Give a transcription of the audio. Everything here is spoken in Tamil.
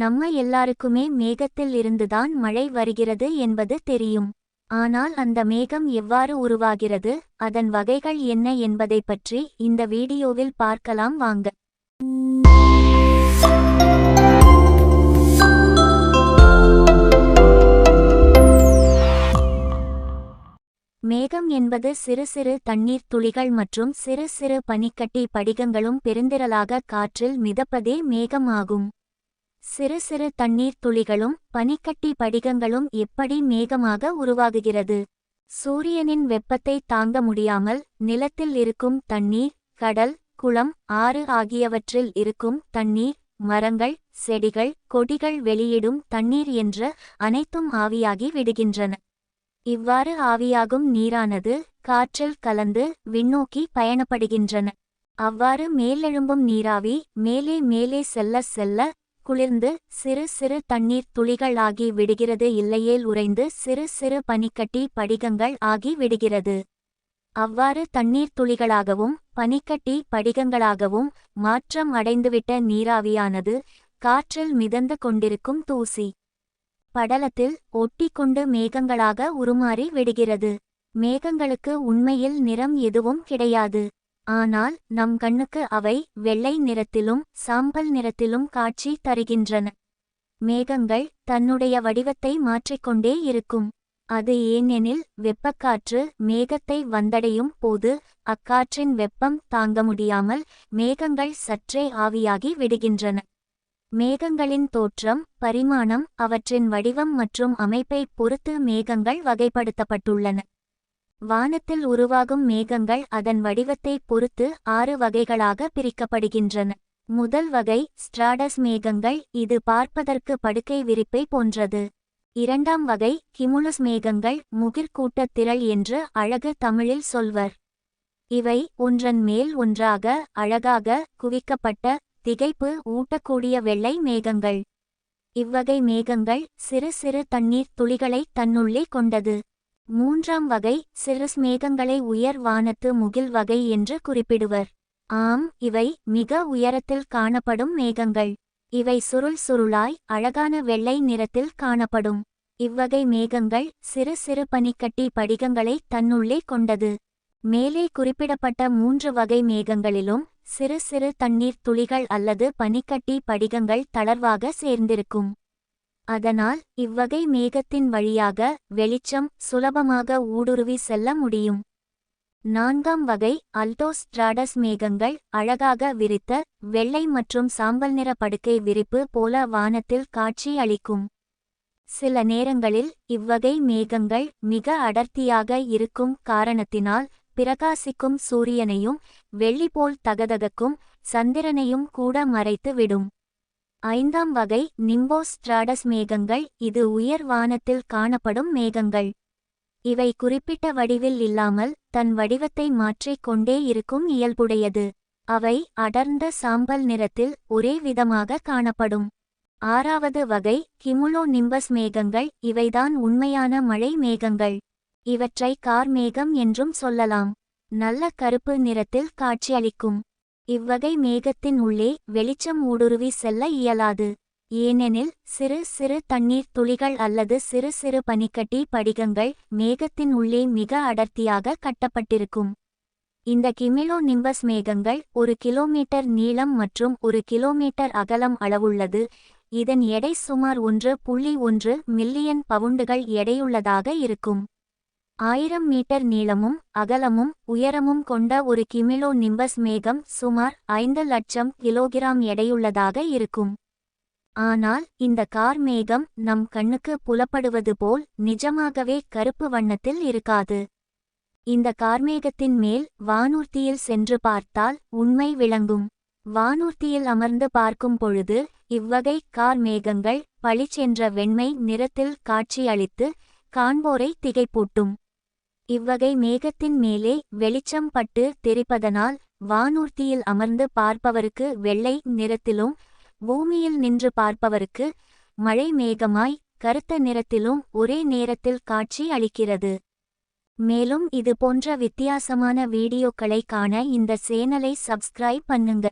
நம்ம எல்லாருக்குமே மேகத்தில் இருந்துதான் மழை வருகிறது என்பது தெரியும். ஆனால் அந்த மேகம் எவ்வாறு உருவாகிறது அதன் வகைகள் என்ன என்பதை பற்றி இந்த வீடியோவில் பார்க்கலாம் வாங்க. மேகம் என்பது சிறு சிறு தண்ணீர் துளிகள் மற்றும் சிறு சிறு பனிக்கட்டி படிகங்களும் பெருந்திரளாக காற்றில் மிதப்பதே மேகம் ஆகும். சிறு சிறு தண்ணீர் துளிகளும் பனிக்கட்டி படிகங்களும் எப்படி மேகமாக உருவாகுகிறது? சூரியனின் வெப்பத்தை தாங்க முடியாமல் நிலத்தில் இருக்கும் தண்ணீர் கடல் குளம் ஆறு ஆகியவற்றில் இருக்கும் தண்ணீர் மரங்கள் செடிகள் கொடிகள் வெளியிடும் தண்ணீர் என்ற அனைத்தும் ஆவியாகி விடுகின்றன. இவ்வாறு ஆவியாகும் நீரானது காற்றில் கலந்து விண்ணோக்கி பயணப்படுகின்றன. அவ்வாறு மேலெழும்பும் நீராவி மேலே மேலே செல்ல செல்ல குளிர்ந்து சிறு சிறு தண்ணீர் துளிகள் ஆகி விடுகிறது. இல்லையேல் உறைந்து சிறு சிறு பனிக்கட்டி படிகங்கள் ஆகி விடுகிறது. அவ்வாறு தண்ணீர் துளிகளாகவும் பனிக்கட்டி படிகங்களாகவும் மாற்றம் அடைந்துவிட்ட நீராவியானது காற்றில் மிதந்து கொண்டிருக்கும் தூசி. படலத்தில் ஒட்டிக்கொண்டு மேகங்களாக உருமாறி விடுகிறது. மேகங்களுக்கு உண்மையில் நிறம் எதுவும் கிடையாது. ஆனால் நம் கண்ணுக்கு அவை வெள்ளை நிறத்திலும் சாம்பல் நிறத்திலும் காட்சி தருகின்றன. மேகங்கள் தன்னுடைய வடிவத்தை மாற்றிக்கொண்டே இருக்கும். அது ஏனெனில் வெப்பக்காற்று மேகத்தை வந்தடையும் போது அக்காற்றின் வெப்பம் தாங்க முடியாமல் மேகங்கள் சற்றே ஆவியாகி விடுகின்றன. மேகங்களின் தோற்றம் பரிமாணம் அவற்றின் வடிவம் மற்றும் அமைப்பை பொறுத்து மேகங்கள் வகைப்படுத்தப்பட்டுள்ளன. வானத்தில் உருவாகும் மேகங்கள் அதன் வடிவத்தை பொறுத்து ஆறு வகைகளாக பிரிக்கப்படுகின்றன. முதல் வகை ஸ்ட்ராடஸ் மேகங்கள் இது பார்ப்பதற்கு படுக்கை விரிப்பை போன்றது. இரண்டாம் வகை கிமுலுஸ் மேகங்கள் முகிர்கூட்ட திரள் என்று அழகு தமிழில் சொல்வர். இவை ஒன்றன் மேல் ஒன்றாக அழகாக குவிக்கப்பட்ட திகைப்பு ஊட்டக்கூடிய வெள்ளை மேகங்கள். இவ்வகை மேகங்கள் சிறு சிறு தண்ணீர் துளிகளை தன்னுள்ளே கொண்டது. மூன்றாம் வகை சிறுஸ் மேகங்களை உயர் வானத்து முகில் வகை என்று குறிப்பிடுவர். ஆம் இவை மிக உயரத்தில் காணப்படும் மேகங்கள். இவை சுருள் சுருளாய் அழகான வெள்ளை நிறத்தில் காணப்படும். இவ்வகை மேகங்கள் சிறு சிறு பனிக்கட்டி படிகங்களை தன்னுள்ளே கொண்டது. மேலே குறிப்பிடப்பட்ட மூன்று வகை மேகங்களிலும் சிறு சிறு தண்ணீர் துளிகள் அல்லது பனிக்கட்டி படிகங்கள் தளர்வாக சேர்ந்திருக்கும். அதனால் இவ்வகை மேகத்தின் வழியாக வெளிச்சம் சுலபமாக ஊடுருவி செல்ல முடியும். நான்காம் வகை அல்டோஸ்ட்ராடஸ் மேகங்கள் அழகாக விரித்த வெள்ளை மற்றும் சாம்பல் நிற படுக்கை விரிப்பு போல வானத்தில் காட்சி அளிக்கும். சில நேரங்களில் இவ்வகை மேகங்கள் மிக அடர்த்தியாக இருக்கும் காரணத்தினால் பிரகாசிக்கும் சூரியனையும் வெள்ளிபோல் தகதகக்கும் சந்திரனையும் கூட மறைத்து விடும். ஐந்தாம் வகை நிம்போஸ்ட்ராடஸ் மேகங்கள். இது உயர் வானத்தில் காணப்படும் மேகங்கள். இவை குறிப்பிட்ட வடிவில் இல்லாமல் தன் வடிவத்தை மாற்றிக் கொண்டே இருக்கும் இயல்புடையது. அவை அடர்ந்த சாம்பல் நிறத்தில் ஒரே விதமாக காணப்படும். ஆறாவது வகை கிமுலோ நிம்பஸ் மேகங்கள். இவைதான் உண்மையான மழை மேகங்கள். இவற்றை கார் மேகம் என்றும் சொல்லலாம். நல்ல கருப்பு நிறத்தில் காட்சியளிக்கும். இவ்வகை மேகத்தின் உள்ளே வெளிச்சம் ஊடுருவி செல்ல இயலாது. ஏனெனில் சிறு சிறு தண்ணீர் துளிகள் அல்லது சிறு சிறு பனிக்கட்டி படிகங்கள் மேகத்தின் உள்ளே மிக அடர்த்தியாக கட்டப்பட்டிருக்கும். இந்த கிமிலோ நிம்பஸ் மேகங்கள் ஒரு கிலோமீட்டர் நீளம் மற்றும் ஒரு கிலோமீட்டர் அகலம் அளவுள்ளது. இதன் எடை சுமார் ஒன்று புள்ளி ஒன்று மில்லியன் பவுண்டுகள் எடையுள்ளதாக இருக்கும். ஆயிரம் மீட்டர் நீளமும் அகலமும் உயரமும் கொண்ட ஒரு கிமிலோ நிம்பஸ் மேகம் சுமார் ஐந்து லட்சம் கிலோகிராம் எடையுள்ளதாக இருக்கும். ஆனால் இந்த கார் மேகம் நம் கண்ணுக்கு புலப்படுவது போல் நிஜமாகவே கருப்பு வண்ணத்தில் இருக்காது. இந்த கார்மேகத்தின் மேல் வானூர்த்தியில் சென்று பார்த்தால் உண்மை விளங்கும். வானூர்த்தியில் அமர்ந்து பார்க்கும் பொழுது இவ்வகை கார் மேகங்கள் பளிச்சென்ற வெண்மை நிறத்தில் காட்சியளித்து காண்போரை திகைப்பூட்டும். இவ்வகை மேகத்தின் மேலே வெளிச்சம் பட்டு தெரிப்பதனால் வானூர்த்தியில் அமர்ந்து பார்ப்பவருக்கு வெள்ளை நிறத்திலும் பூமியில் நின்று பார்ப்பவருக்கு மழை மேகமாய் கருத்த நிறத்திலும் ஒரே நேரத்தில் காட்சி அளிக்கிறது. மேலும் இது போன்ற வித்தியாசமான வீடியோக்களை காண இந்த சேனலை சப்ஸ்கிரைப் பண்ணுங்க.